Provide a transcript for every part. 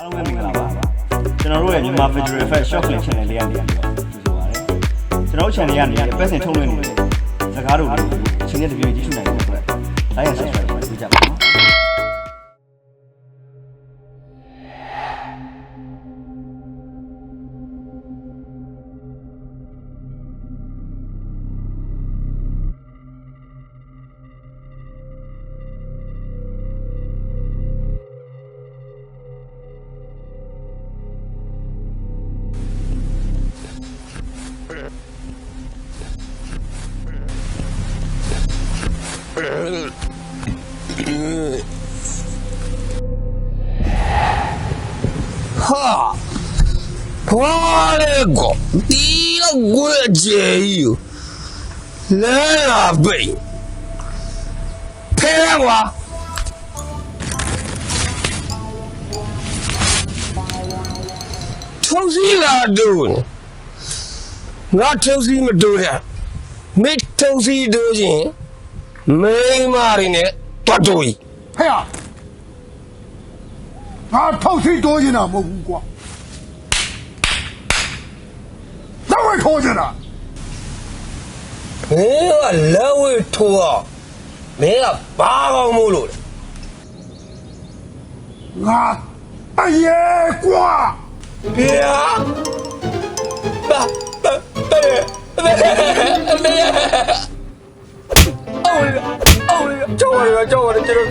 အားလုံးပဲမင်္ဂလာပါကျွန်တော်တို့ရဲ့မြန်မာ Federal Fest Short Clip Channel လေးကနေပြီးတော့ကြိုဆိုပါရစေကျွန်တော်တို့ channel ကနေအပတ်စဉ်ထုတ်လွှင့်နေတဲ့စကားတို့လေးကိုအချိန်နဲ့တပြေးကြည့်ရှုနိုင်တဲ့အတွက် like and subscribe 你要我介哟，来啊呗，拍我，偷鸡来蹲，拿偷鸡么蹲下，没偷鸡多钱，没妈的呢，偷鸡，哎呀，俺偷鸡多钱呢，没胡瓜。 မိန်းမတွေနဲ့တွတ်တို့ကြီးဖေရငါထောက်စီတိုးနေတာမဟုတ်ဘူးကွာတော့ဝဲထိုးနေတာမင်းကလက်ဝဲထိုးအောင်မင်းကဘာကောင်းမို့လို့လဲငါအရေးကွာဗျာဘာဘာဘာဘာအော်လေအော်လေကြောက်ရကြောက်ရကျွန်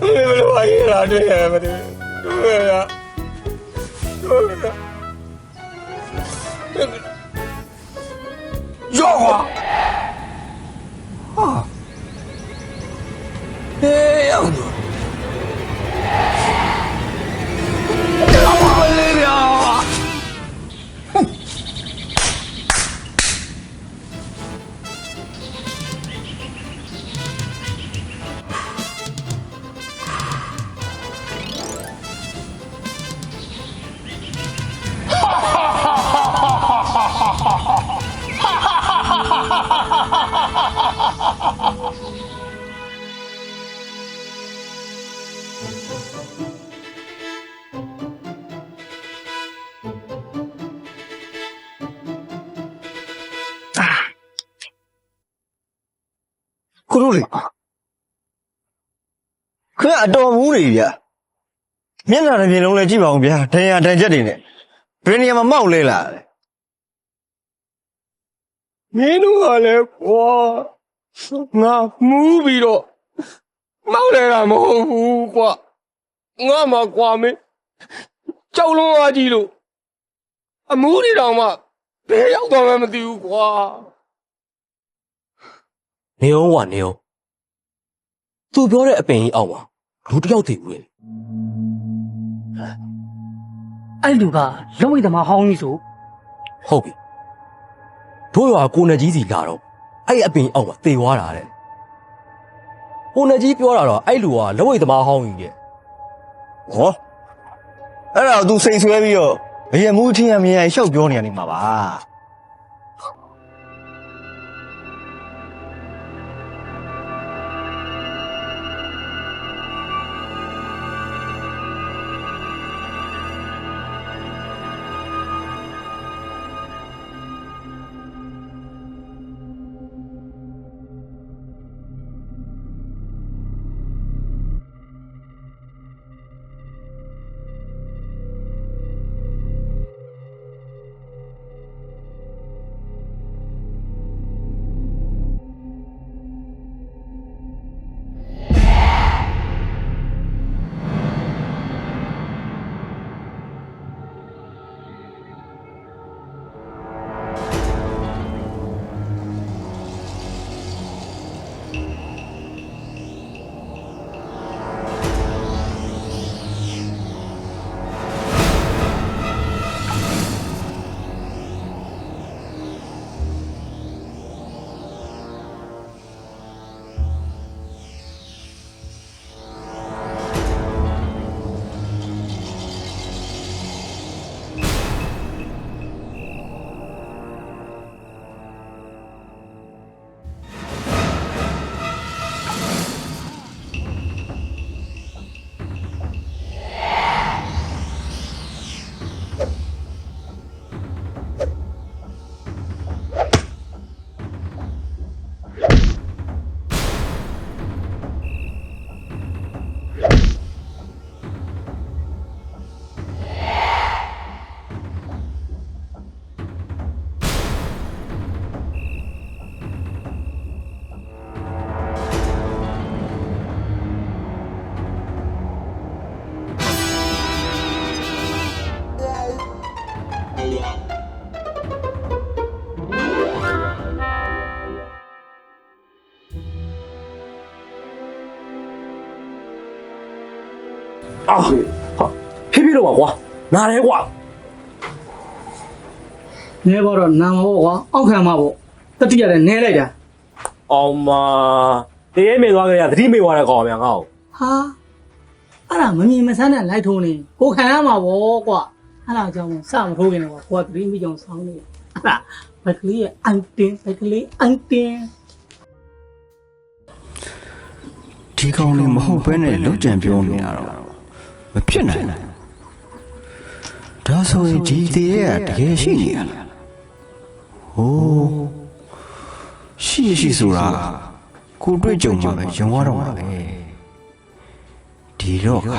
တော်ပြန်ရင်လို့ပါကျွန်တော်ပြန် ခုတို့လေခင်ဗျအတော်မူးနေဗျမျက်နှာတစ်ပြင်လုံးလည်းကြည့်ပါဦးဗျာဒဏ်ရာဒဏ်ချက်တွေနဲ့ဘယ်နေရာမှာမောက်လဲလာလဲမင်းတို့ကလည်းကွာငါမူးပြီးတော့မောက်လဲတာမဟုတ်ဘူးကွာငါမှကွာမင်းကြောက်လုံးအားကြီးလို့အမူးတွေတောင်မှဘယ်ရောက်သွားမှမသိဘူးကွာ နေအောင်ဝါနေအောင်သူပြောတဲ့အပင်ကြီးအောက်မှာလူတစ်ယောက်တည်ဝင်အဲ့လူကလုံးဝသမားဟောင်းကြီးဆိုဟုတ်ပြီတို့ရွာကိုနေကြီးစီလာတော့အဲ့အပင်အောက်မှာတေသွားတာတဲ့ကိုနေကြီးပြောတာတော့အဲ့လူကလက်ဝိတ်သမားဟောင်းကြီးတဲ့ဟောအဲ့ဒါကို तू စိတ်ဆွဲပြီးတော့ဘယ်ရမူးထင်းရမြင်ရရှောက်ပြောနေရနေမှာပါ အာဟာဖြည်းဖြည်းတော့ပါကွာနားတယ်ကွာနဲဘောတော့နာမှာပေါ့ကွာအောက်ခံမှာပေါ့တတိရတယ်နဲလိုက်တာအောင်မတရေမေသွားကြရသတိမေသွားတဲ့ကောင်ဗျာငါ့ကိုဟာအဲ့ဒါမမြင်မဆန်းတဲ့လိုက်ထုံးနေကိုခံရမှာပေါ့ကွာအဲ့ဒါကြောင့်စမထိုးခင်တော့ကွာကိုကသတိမိကြောင်ဆောင်းနေအဲ့ဒါဘက်ကလေးရဲ့အန်တင်ဘက်ကလေးအန်တင်ဒီကောင်လေးမဟုတ်ဘဲနဲ့လုံးကြံပြောနေရတော့ မဖြစ်နိုင်ဒါဆိုရင်ဒီတည်းကတကယ်ရှိနေရလားဟိုးရှိရှိဆိုတာကိုတွေ့ကြုံမှာပဲရုံရတော့မှာပဲဒီတော့ကတ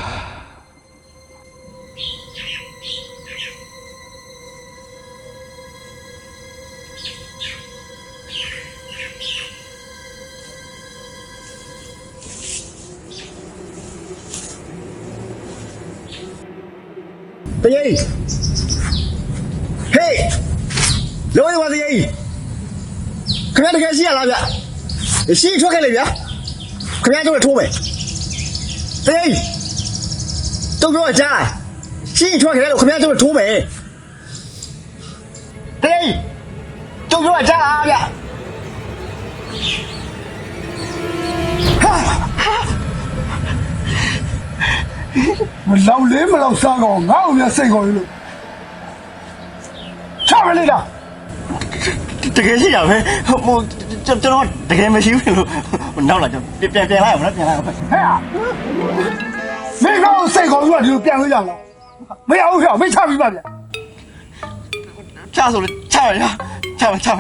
လုံးဝပါတရေကြီးခင်ဗျားတကယ်ရှိရလားဗျရှိရင်ထွက်ခဲ့လေဗျာခင်ဗျားတို့လည်းထိုးမယ်တရေကြီးတော့ပြောကြရှိရင်ထွက်ခဲ့လို့ခင်ဗျားတို့လည်းထိုးမယ်တရေကြီးတော့ပြောကြလားဗျမလောက်လေးမလောက်စားကောင်ငါ့ကိုလည်းစိတ်ခေါ်လို့ချမလေးလား တကယ်ရှိရပဲဟိုကျွန်တော်တကယ်မရှိဘူးလို့နောက်လာကျွန်တော်ပြန်ပြန်လိုက်အောင်နော်ပြန်လိုက်အောင်ဟဲ့ဟာမင်းကောင်စိတ်ခေါ်ပြီးတော့ဒီလိုပြန်လို့ရလားမရဘူးဟဲ့မင်းချပြီးပါဗျာချဆိုလေချရရချမယ်ချမ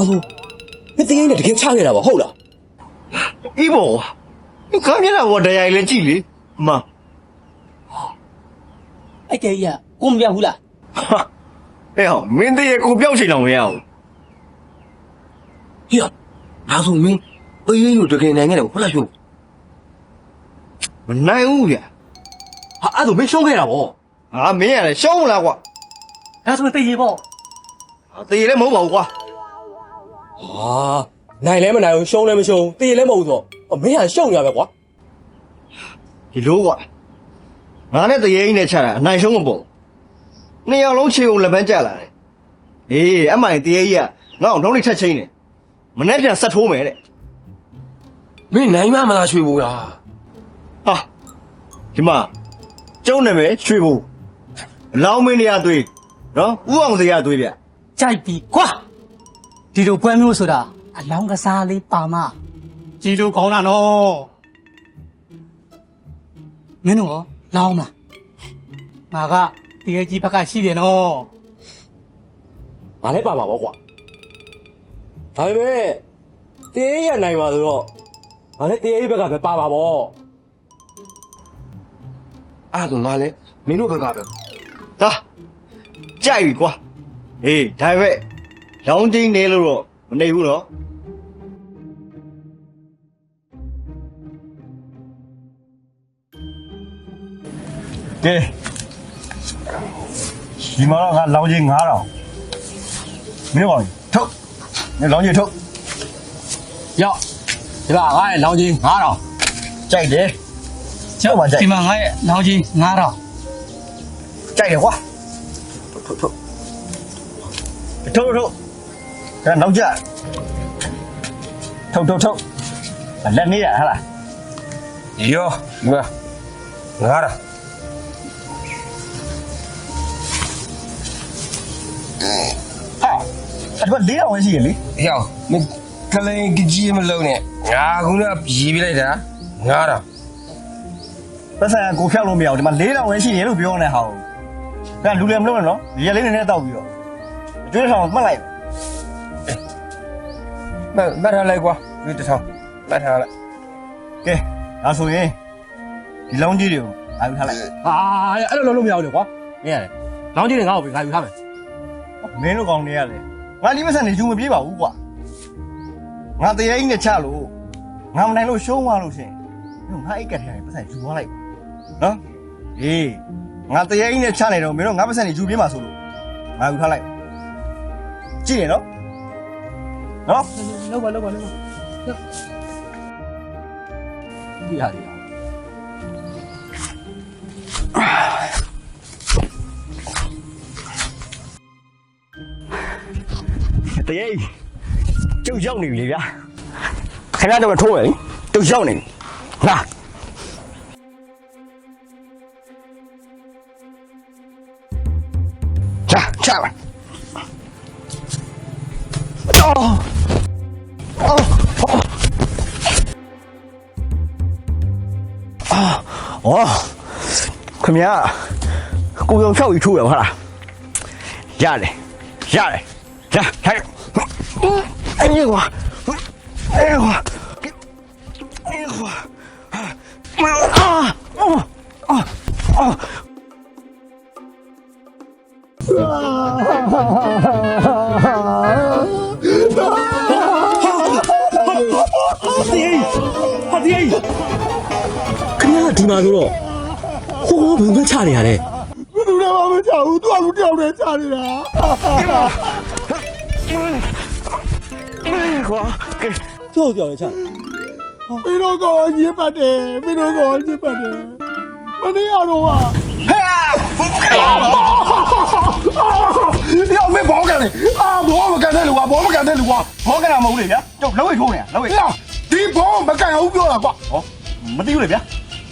ဒါဆိုမင်းတရေနဲ့တကယ်ချခဲ့တာပါဟုတ်လားအေးဘောဒီကမ်းမျက်နှာပေါ်တရားလေးကြည့်လေမအဲ့တဲ့ကြီးကကိုမပြောက်ဘူးလားအေးဟောမင်းတည်းကိုပြောက်ချင်တော့မရဘူးဟေ့ဒါဆိုမင်းတရေကိုတကယ်နိုင်ခဲ့တယ်ဟုတ်လားပြောမနိုင်ဘူးဗျဟာအဲ့ဒါမင်းရှုံးခဲ့တာဗောဟာမင်းရတယ်ရှုံးလားကွာဒါဆိုရင်သိရေပေါ့တည်လည်းမဟုတ်ပါဘူးကွာ ဟာနိုင်လဲမနိုင်ဘူးရှုံးလဲမရှုံးတရေလဲမဟုတ်ဆိုအမင်းဟာရှုံးရပဲကွာဒီလိုကွာငါနဲ့တရေကြီးနဲ့ချတာအနိုင်ရှုံးမပေါ့နှစ်ယောက်လုံးခြေုံလက်ပန်းကျလာတယ်အေးအမှန်တရေကြီးကငါ့အောင်တော့လေးထက်ချင်းတယ်မနေ့ပြန်ဆက်ထိုးမယ်တဲ့မင်းနိုင်မမလားရွှေဘူလားဟာဒီမှာကျုံနေမယ်ရွှေဘူအလောင်းမင်းနေရသွေးနော်ဥအောင်စရာသွေးဗျကြိုက်ပြီကွာ ဒီလိုပွဲမျိုးဆိုတာအလောင်းကစားလေးပါမကြီးလိုကောင်းတာနော်မင်းတို့ရောလောင်းမလားငါကဒီရဲ့ကြီးဘက်ကရှိတယ်နော်ငါလည်းပါမှာဗောကွာဒါပေမဲ့တရေရနိုင်ပါဆိုတော့ငါလည်းတရေဘက်ကပဲပါပါဗောအဲ့ဒါငါလည်းမင်းတို့ဘက်ကပဲဟာကြိုက်ပြီကွာအေးဒါပေမဲ့ လောင်းချင်းနေလို့တော့မနေဘူးနော်ကဲဒီမှာတော့ငါလောင်းချင်း9000မင်းပါထုတ်မင်းလောင်းချင်းထုတ်ရောက်ဒီပါငါလည်းလောင်းချင်း9000ကြိုက်တယ်ကျောက်ပါကြိုက်ဒီမှာငါရဲ့လောင်းကြီး9000ကြိုက်တယ်ကွာထုတ်ထုတ်ထုတ်ထုတ် ဒါနောက်ကြထုတ်ထုတ်ထုတ်လက်နေရဟလားယောဒီမှာငါတာဟာအဲ့ဒါလေးအောင်ရှိရလေဟေ့မင်းကလိန်ကြီးမလုံးနဲ့ငါကရေးပြလိုက်တာငါတာပတ်စံကိုဖြောက်လို့မရဘူးဒီမှာလေးတောင်ပဲရှိရလို့ပြောနေဟာကလူလည်းမလုပ်နဲ့နော်ရေလေးနေနဲ့တောက်ပြီးတော့အကျွေးဆောင်မှတ်လိုက် မမထားလိုက်ကွာဒီတစ်ထောင်မထားလိုက်ကဲဒါဆိုရင်ဒီလောင်းကြီးတွေကိုအာယူထားလိုက်ဟာအဲ့လိုလုံးလို့မရဘူးလေကွာမင်းရတယ်လောင်းချင်းတွေငါ့ကိုပဲငါယူထားမယ်မင်းတို့ကောင်တွေကလေငါဒီပတ်စံနေယူမပြေးပါဘူးကွာငါတရားကြီးနဲ့ချလို့ငါမနိုင်လို့ရှုံးသွားလို့ရှင်မငါအိတ်ကတ်ထဲကနေပတ်စံယူသွားလိုက်နော်အေးငါတရေကြီးနဲ့ချနေတော့မင်းတို့ငါပတ်စံနေယူပြင်းမှာဆိုလို့ငါယူထားလိုက်ကြည့်နေနော် နော်လောက်ပါလောက်ပါလောက်ပါဒီဟာဒီဟာတရေကျုပ်ရောက်နေပြီလေဗျာခင်ဗျားတော့ထိုး ဩခမရကိုယ်တော်ဖြောက်ပြီးထိုးရပါလားရတယ်ရတယ်လာထိုင်အေးကွာအေးကွာ 妈走了，火火喷喷差点嘞！我都让妈们吓唬，断路来差点了。哎，我给照掉一下。没老高你不的，没老高你不的，我的牙肉啊！嘿，不干了！你要没包干的啊？我不干那路啊，我不干那路啊，包干那么无聊的，就那位兄弟，那位。你要你包不干，我不要了，挂哦，没得有那边。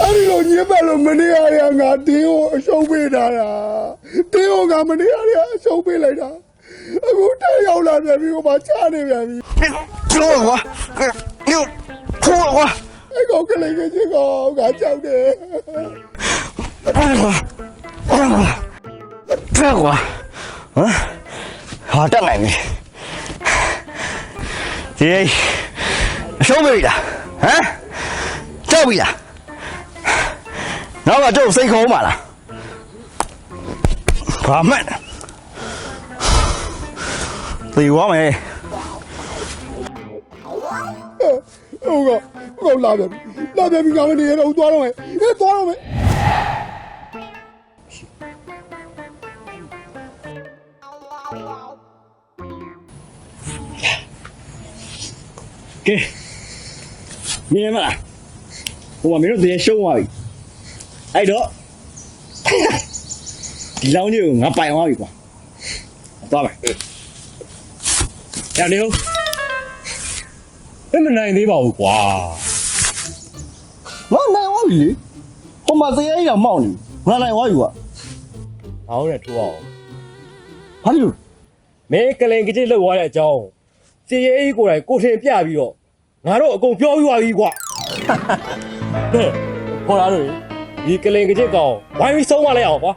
俺老娘把俺们家的那地哦收回来了，地哦俺们家的收回来的，俺们这一家子我比我妈强的远比。走我，走我，走我！哎，我跟那个谁我俺家的。走我，走我，走我！嗯，好着呢，你，哎，收回来，啊，收回来。 ကတို့စိတ်ခေါ်ပါလားဘာမှန်သေဝမယ်ဟုတ်ကဟုတ်လာပြန်လာပြန်ပြီးငါမနေရတော့သွားတော့မယ်ဟဲ့သွားတော့မယ်ကဲမြင်မလားဟိုမှာမင်းတို့တည်းရှုံးသွားပြီ အဲ့တော့ဒီလောင်းကြီးကိုငါပိုင်သွားပြီကွာသွားပါရနေဦးဘယ်မနိုင်သေးပါဘူးကွာငါနိုင်သွားပြီလေဟိုမှာတည်းရအောင်မောက်နေငါနိုင်သွားပြီကွာဟောင်းနဲ့ထိုးအောင်ဘာလို့မင်းကလင်ကကြစ်လောက်သွားတဲ့အကြောင်းစီရဲအေးကိုယ်တိုင်ကိုထင်ပြပြီးတော့ငါတို့အကုန်ပြောပြီးသွားပြီကွာဟဲ့ခေါ်လာလို့ ဒီကလင်ကကြစ်ကောင်ဝိုင်းပြီးဆုံးမလိုက်အောင်ကွာ